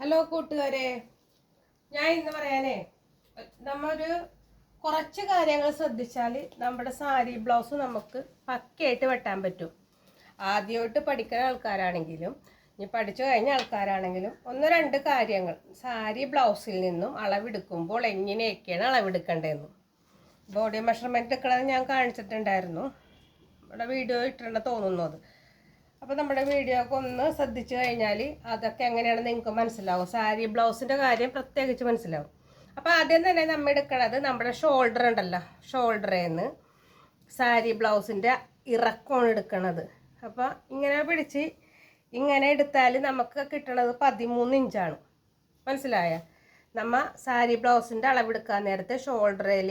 Hello കൂട്ടുകാരെ. ഞാൻ ഇന്ന് പറയാനേ നമ്മൊരു കുറച്ച് കാര്യങ്ങൾ ശ്രദ്ധിച്ചാൽ നമ്മുടെ സാരി ബ്ലൗസ് നമുക്ക് പക്കയായിട്ട് വെട്ടാൻ പറ്റും. ആദ്യമായിട്ട് പഠിക്കുന്ന ആൾക്കാരാണെങ്കിലും ഇനി പഠിച്ചു കഴിഞ്ഞ ആൾക്കാരാണെങ്കിലും ഒന്ന് രണ്ട് കാര്യങ്ങൾ. സാരി ബ്ലൗസിൽ നിന്നും അളവെടുക്കുമ്പോൾ എങ്ങനെയൊക്കെയാണ് അളവെടുക്കേണ്ടതെന്നും. ബോഡി മെഷർമെന്റ് എടുക്കണത് ഞാൻ കാണിച്ചിട്ടുണ്ടായിരുന്നു. ഇവിടെ വീഡിയോ ഇട്ടിട്ടുണ്ടെന്ന് തോന്നുന്നു അത് അപ്പോൾ നമ്മുടെ വീഡിയോ ഒക്കെ ഒന്ന് ശ്രദ്ധിച്ചു കഴിഞ്ഞാൽ അതൊക്കെ എങ്ങനെയാണ് നിങ്ങൾക്ക് മനസ്സിലാവും. സാരി ബ്ലൗസിന്റെ കാര്യം പ്രത്യേകിച്ച് മനസ്സിലാവും. അപ്പോൾ ആദ്യം തന്നെ നമ്മൾ എടുക്കണത് നമ്മുടെ ഷോൾഡർ ഉണ്ടല്ലോ ഷോൾഡറിൽ നിന്ന് സാരി ബ്ലൗസിന്റെ ഇറക്കമാണ് എടുക്കണത്. അപ്പോൾ ഇങ്ങനെ പിടിച്ച് ഇങ്ങനെ എടുത്താൽ നമുക്ക് കിട്ടണത് പതിമൂന്ന് ഇഞ്ചാണ് മനസ്സിലായ? നമ്മ സാരി ബ്ലൗസിന്റെ അളവെടുക്കാൻ നേരത്തെ ഷോൾഡറിൽ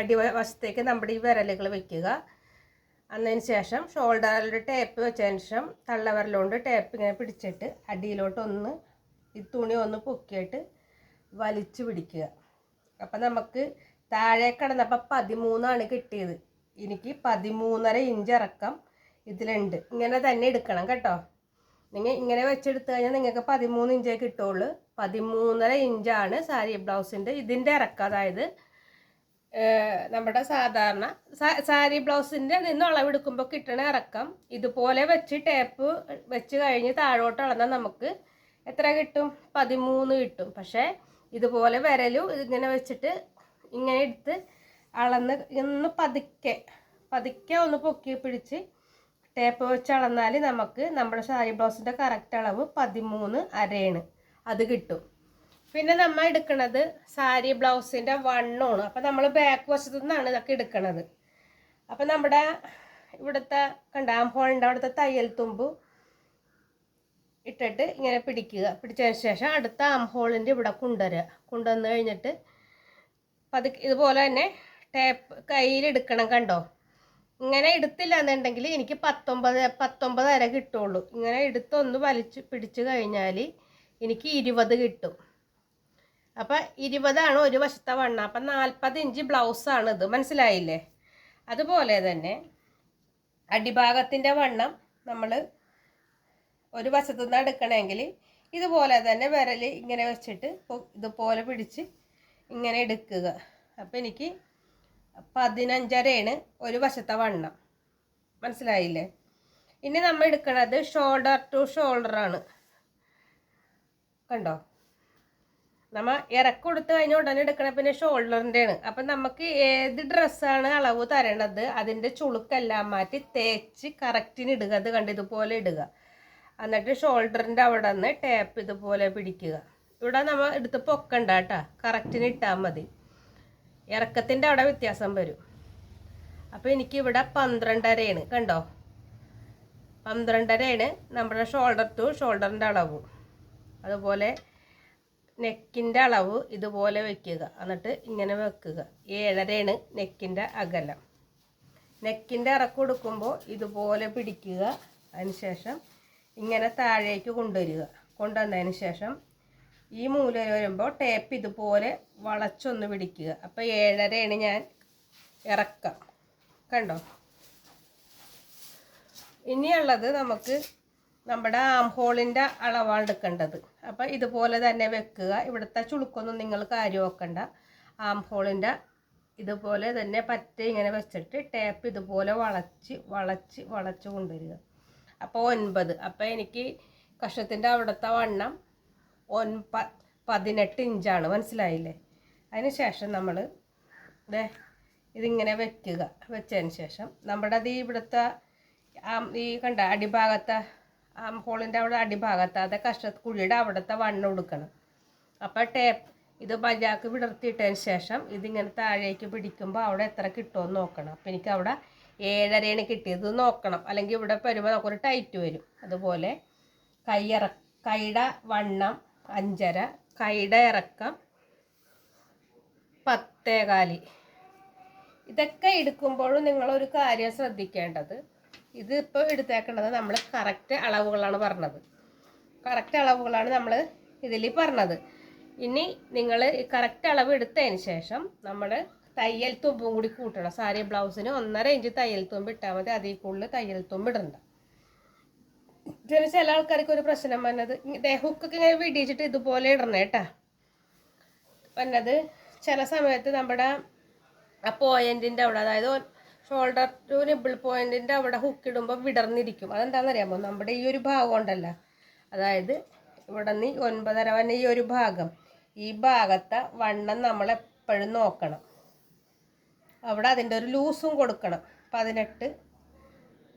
അടിവശത്തേക്ക് നമ്മുടെ ഈ വിരലുകൾ വെക്കുക. അന്നതിന് ശേഷം ഷോൾഡറിൽ ടേപ്പ് വെച്ചതിന് ശേഷം തള്ളവരലോണ്ട് ടേപ്പ് ഇങ്ങനെ പിടിച്ചിട്ട് അടിയിലോട്ടൊന്ന് ഈ തുണി ഒന്ന് പൊക്കിയിട്ട് വലിച്ചു പിടിക്കുക. അപ്പം നമുക്ക് താഴെ കിടന്നപ്പോൾ പതിമൂന്നാണ് കിട്ടിയത്. എനിക്ക് പതിമൂന്നര ഇഞ്ച് ഇറക്കം ഇതിലുണ്ട്. ഇങ്ങനെ തന്നെ എടുക്കണം കേട്ടോ. നിങ്ങൾ ഇങ്ങനെ വെച്ചെടുത്ത് കഴിഞ്ഞാൽ നിങ്ങൾക്ക് പതിമൂന്ന് ഇഞ്ചേ കിട്ടുള്ളൂ. പതിമൂന്നര ഇഞ്ചാണ് സാരി ബ്ലൗസിന്റെ ഇതിന്റെ ഇറക്കം. അതായത് നമ്മുടെ സാധാരണ സാരി ബ്ലൗസിന്റെ നിന്ന് അളവെടുക്കുമ്പോൾ കിട്ടണ ഇറക്കം. ഇതുപോലെ വെച്ച് ടേപ്പ് വെച്ച് കഴിഞ്ഞ് താഴോട്ട് അളന്നാൽ നമുക്ക് എത്ര കിട്ടും? പതിമൂന്ന് കിട്ടും. പക്ഷേ ഇതുപോലെ വിരലും ഇതിങ്ങനെ വെച്ചിട്ട് ഇങ്ങനെ എടുത്ത് അളന്ന് ഒന്ന് പതുക്കെ പതുക്കെ ഒന്ന് പൊക്കി പിടിച്ച് ടേപ്പ് വെച്ച് അളന്നാൽ നമുക്ക് നമ്മുടെ സാരി ബ്ലൗസിന്റെ കറക്റ്റ് അളവ് പതിമൂന്ന് അരയാണ്. അത് കിട്ടും. പിന്നെ നമ്മൾ എടുക്കണത് സാരി ബ്ലൗസിന്റെ വണ്ണമാണ്. അപ്പം നമ്മൾ ബാക്ക് വശത്തു നിന്നാണ് ഇതൊക്കെ എടുക്കണത്. അപ്പം നമ്മുടെ ഇവിടുത്തെ കണ്ടാൻ പോകേണ്ട അവിടുത്തെ തയ്യൽ തുമ്പ് ഇട്ടിട്ട് ഇങ്ങനെ പിടിക്കുക. പിടിച്ചതിന് ശേഷം അടുത്ത ആം ഹോളിന്റെ ഇവിടെ കൊണ്ടുവരിക. കൊണ്ടുവന്ന് കഴിഞ്ഞിട്ട് പതുക്കെ ഇതുപോലെ തന്നെ ടേപ്പ് കയ്യിലെടുക്കണം കണ്ടോ? ഇങ്ങനെ എടുത്തില്ല എന്നുണ്ടെങ്കിൽ എനിക്ക് പത്തൊമ്പത് പത്തൊമ്പത് വരെ കിട്ടുള്ളൂ. ഇങ്ങനെ എടുത്തൊന്ന് വലിച്ച് പിടിച്ചു കഴിഞ്ഞാൽ എനിക്ക് ഇരുപത് കിട്ടും. അപ്പം ഇരുപതാണ് ഒരു വശത്തെ വണ്ണം. അപ്പം നാൽപ്പത് ഇഞ്ച് ബ്ലൗസാണ് ഇത്. മനസ്സിലായില്ലേ? അതുപോലെ തന്നെ അടിഭാഗത്തിന്റെ വണ്ണം നമ്മൾ ഒരു വശത്തു നിന്ന് എടുക്കണമെങ്കിൽ ഇതുപോലെ തന്നെ വിരൽ ഇങ്ങനെ വെച്ചിട്ട് ഇതുപോലെ പിടിച്ച് ഇങ്ങനെ എടുക്കുക. അപ്പം എനിക്ക് പതിനഞ്ചരയാണ് ഒരു വശത്തെ വണ്ണം. മനസ്സിലായില്ലേ? ഇനി നമ്മൾ എടുക്കുന്നത് ഷോൾഡർ ടു ഷോൾഡറാണ് കണ്ടോ? നമ്മ ഇറക്കം കൊടുത്ത് കഴിഞ്ഞ ഉടനെ എടുക്കണ പിന്നെ ഷോൾഡറിന്റെയാണ് അപ്പം നമുക്ക് ഏത് ഡ്രസ്സാണ് അളവ് തരേണ്ടത്? അതിന്റെ ചുളുക്കെല്ലാം മാറ്റി തേച്ച് കറക്റ്റിന് ഇടുക. അത് കണ്ട് ഇതുപോലെ ഇടുക. എന്നിട്ട് ഷോൾഡറിന്റെ അവിടെ നിന്ന് ടേപ്പ് ഇതുപോലെ പിടിക്കുക. ഇവിടെ നമ്മൾ എടുത്ത് പൊക്കണ്ട കേട്ടോ കറക്റ്റിന് ഇട്ടാൽ മതി. ഇറക്കത്തിന്റെ അവിടെ വ്യത്യാസം വരും. അപ്പോൾ എനിക്കിവിടെ പന്ത്രണ്ടരയാണ്. കണ്ടോ? പന്ത്രണ്ടരയാണ് നമ്മുടെ ഷോൾഡർ ടു ഷോൾഡറിന്റെ അളവ്. അതുപോലെ നെക്കിന്റെ അളവ് ഇതുപോലെ വയ്ക്കുക എന്നിട്ട് ഇങ്ങനെ വെക്കുക. ഏഴരയാണ് നെക്കിന്റെ അകലം. നെക്കിന്റെ ഇറക്കം കൊടുക്കുമ്പോൾ ഇതുപോലെ പിടിക്കുക. അതിനുശേഷം ഇങ്ങനെ താഴേക്ക് കൊണ്ടുവരിക. കൊണ്ടുവന്നതിന് ശേഷം ഈ മൂല വരുമ്പോൾ ടേപ്പ് ഇതുപോലെ വളച്ചൊന്ന് പിടിക്കുക. അപ്പോൾ ഏഴരയാണ് ഞാൻ ഇറക്കം. കണ്ടോ? ഇനിയുള്ളത് നമുക്ക് നമ്മുടെ ആം ഹോളിന്റെ അളവാണ് എടുക്കേണ്ടത്. അപ്പം ഇതുപോലെ തന്നെ വെക്കുക. ഇവിടുത്തെ ചുളുക്കൊന്നും നിങ്ങൾ കാര്യം വെക്കണ്ട ആം ഹോളിന്റെ ഇതുപോലെ തന്നെ പറ്റ ഇങ്ങനെ വെച്ചിട്ട് ടേപ്പ് ഇതുപോലെ വളച്ച് വളച്ച് വളച്ച് കൊണ്ടുവരിക. അപ്പോൾ ഒൻപത്. അപ്പോൾ എനിക്ക് കഷത്തിന്റെ അവിടുത്തെ വണ്ണം ഒൻപ പതിനെട്ട് ഇഞ്ചാണ്. മനസ്സിലായില്ലേ? അതിന് ശേഷം നമ്മൾ ദേ ഇതിങ്ങനെ വെക്കുക. വെച്ചതിന് ശേഷം നമ്മുടെ അത് ഇവിടുത്തെ ഈ കണ്ട അടിഭാഗത്തെ ഹോളിന്റെ അവിടെ അടിഭാഗത്ത് അത് കഷ്ട കുഴിയുടെ അവിടുത്തെ വണ്ണം കൊടുക്കണം അപ്പോൾ ടേപ്പ് ഇത് ബജാക്ക് വിടർത്തിയിട്ടതിന് ശേഷം ഇതിങ്ങനെ താഴേക്ക് പിടിക്കുമ്പോൾ അവിടെ എത്ര കിട്ടുമെന്ന് നോക്കണം. അപ്പം എനിക്ക് അവിടെ ഏഴരയാണ് കിട്ടിയത് നോക്കണം. അല്ലെങ്കിൽ ഇവിടെ വരുമ്പോൾ നമുക്കൊരു ടൈറ്റ് വരും. അതുപോലെ കൈയിറ കൈയുടെ വണ്ണം അഞ്ചര കൈയുടെ ഇറക്കം പത്തേകാലി. ഇതൊക്കെ എടുക്കുമ്പോഴും നിങ്ങളൊരു കാര്യം ശ്രദ്ധിക്കേണ്ടത് ഇത് ഇപ്പോൾ എടുത്തേക്കേണ്ടത് നമ്മൾ കറക്റ്റ് അളവുകളാണ് പറഞ്ഞത്. കറക്റ്റ് അളവുകളാണ് നമ്മൾ ഇതിൽ പറഞ്ഞത്. ഇനി നിങ്ങൾ കറക്റ്റ് അളവ് എടുത്തതിന് ശേഷം നമ്മൾ തയ്യൽ തുമ്പും കൂടി കൂട്ടണം. സാരി ബ്ലൗസിന് ഒന്നര ഇഞ്ച് തയ്യൽ തുമ്പ് ഇട്ടാൽ മതി. അതിൽ കൂടുതൽ തയ്യൽ തുമ്പ് ഇടണ്ട. ചില ചില ആൾക്കാർക്ക് ഒരു പ്രശ്നം വന്നത് ഹുക്കൊക്കെ ഇങ്ങനെ വിടിയിച്ചിട്ട് ഇതുപോലെ ഇടണം കേട്ടാ വന്നത് ചില സമയത്ത് നമ്മുടെ ആ പോയിന്റിന്റെ അവിടെ അതായത് ഷോൾഡർ ടു നിബിൾ പോയിന്റിന്റെ അവിടെ ഹുക്ക് ഇടുമ്പോൾ വിടർന്നിരിക്കും. അതെന്താണെന്നറിയാമോ നമ്മുടെ ഈ ഒരു ഭാഗം ഉണ്ടല്ലോ. അതായത് ഇവിടെ നിന്ന് ഒൻപതര വന്നെ ഈ ഒരു ഭാഗം. ഈ ഭാഗത്തെ വണ്ണം നമ്മൾ എപ്പോഴും നോക്കണം. അവിടെ അതിന്റെ ഒരു ലൂസും കൊടുക്കണം. പതിനെട്ട്.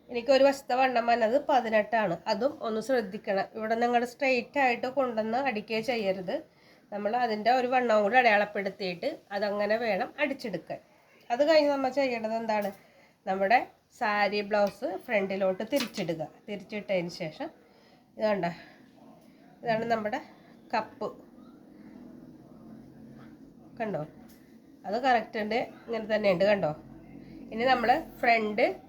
എനിക്ക് ഒരു വശത്തെ വണ്ണം വന്നത് പതിനെട്ടാണ്. അതും ഒന്ന് ശ്രദ്ധിക്കണം. ഇവിടെ നിങ്ങൾ സ്ട്രെയിറ്റ് ആയിട്ട് കൊണ്ടുവന്ന് അടിക്കുകയോ ചെയ്യരുത്. നമ്മൾ അതിന്റെ ഒരു വണ്ണം കൂടി അടയാളപ്പെടുത്തിയിട്ട് അതങ്ങനെ വേണം അടിച്ചെടുക്കാൻ. അത് കഴിഞ്ഞ് നമ്മൾ ചെയ്യേണ്ടത് എന്താണ്? നമ്മുടെ സാരി ബ്ലൗസ് ഫ്രണ്ടിലോട്ട് തിരിച്ചിടുക. തിരിച്ചിട്ടതിന് ശേഷം ഇതാണ്ട? ഇതാണ് നമ്മുടെ കപ്പ്. കണ്ടോ? അത് കറക്റ്റ് ഉണ്ട്. ഇങ്ങനെ തന്നെ ഉണ്ട് കണ്ടോ? ഇനി നമ്മൾ ഫ്രണ്ട്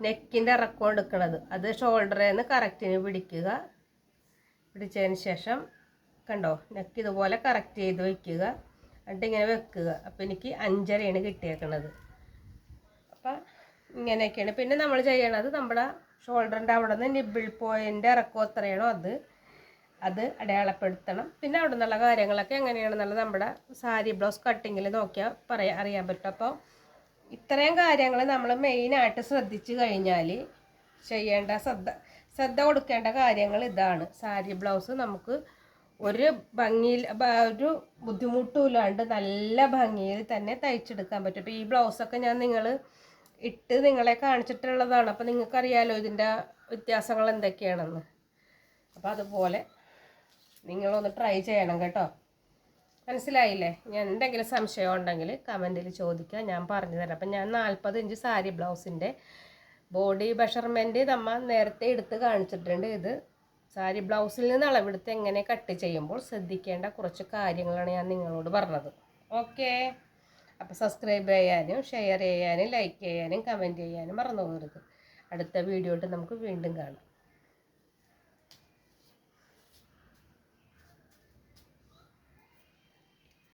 നെക്കിന്റെ ഇറക്കം എടുക്കണത്. അത് ഷോൾഡറിൽ നിന്ന് കറക്റ്റിന് പിടിക്കുക. പിടിച്ചതിന് ശേഷം കണ്ടോ? നെക്ക് ഇതുപോലെ കറക്റ്റ് ചെയ്ത് വയ്ക്കുക. എന്നിട്ട് ഇങ്ങനെ വെക്കുക. അപ്പോൾ എനിക്ക് അഞ്ചരയാണ് കിട്ടിയേക്കണത്. അപ്പം ഇങ്ങനെയൊക്കെയാണ്. പിന്നെ നമ്മൾ ചെയ്യണത് നമ്മുടെ ഷോൾഡറിന്റെ അവിടെ നിന്ന് നിബിൾ പോയിന്റ് ഇറക്കം എത്രയാണോ അത് അത് അടയാളപ്പെടുത്തണം. പിന്നെ അവിടെ നിന്നുള്ള കാര്യങ്ങളൊക്കെ എങ്ങനെയാണെന്നുള്ളത് നമ്മുടെ സാരി ബ്ലൗസ് കട്ടിങ്ങിൽ നോക്കിയാൽ പറയാൻ അറിയാൻ പറ്റും. അപ്പോൾ ഇത്രയും കാര്യങ്ങൾ നമ്മൾ മെയിനായിട്ട് ശ്രദ്ധിച്ചു കഴിഞ്ഞാൽ ചെയ്യേണ്ട ശ്രദ്ധ ശ്രദ്ധ കൊടുക്കേണ്ട കാര്യങ്ങൾ ഇതാണ്. സാരി ബ്ലൗസ് നമുക്ക് ഒരു ഭംഗിയിൽ ഒരു ബുദ്ധിമുട്ടുമില്ലാണ്ട് നല്ല ഭംഗിയിൽ തന്നെ തയ്ച്ചെടുക്കാൻ പറ്റും. അപ്പോൾ ഈ ബ്ലൗസൊക്കെ ഞാൻ നിങ്ങൾ ഇട്ട് നിങ്ങളെ കാണിച്ചിട്ടുള്ളതാണ്. അപ്പോൾ നിങ്ങൾക്കറിയാലോ ഇതിന്റെ വ്യത്യാസങ്ങൾ എന്തൊക്കെയാണെന്ന്. അപ്പോൾ അതുപോലെ നിങ്ങളൊന്ന് ട്രൈ ചെയ്യണം കേട്ടോ. മനസ്സിലായില്ലേ? ഞാൻ എന്തെങ്കിലും സംശയം ഉണ്ടെങ്കിൽ കമന്റിൽ ചോദിക്കുക. ഞാൻ പറഞ്ഞു തരാം. അപ്പം ഞാൻ നാൽപ്പത് ഇഞ്ച് സാരി ബ്ലൗസിന്റെ ബോഡി മെഷർമെന്റ് നമ്മൾ നേരത്തെ എടുത്ത് കാണിച്ചിട്ടുണ്ട് ഇത്. സാരി ബ്ലൗസിൽ നിന്ന് അളവെടുത്ത് എങ്ങനെ കട്ട് ചെയ്യുമ്പോൾ ശ്രദ്ധിക്കേണ്ട കുറച്ച് കാര്യങ്ങളാണ് ഞാൻ നിങ്ങളോട് പറഞ്ഞത്. ഓക്കെ അപ്പോൾ സബ്സ്ക്രൈബ് ചെയ്യാനും ഷെയർ ചെയ്യാനും ലൈക്ക് ചെയ്യാനും കമന്റ് ചെയ്യാനും മറന്നു പോകരുത്. അടുത്ത വീഡിയോ നമുക്ക് വീണ്ടും കാണാം.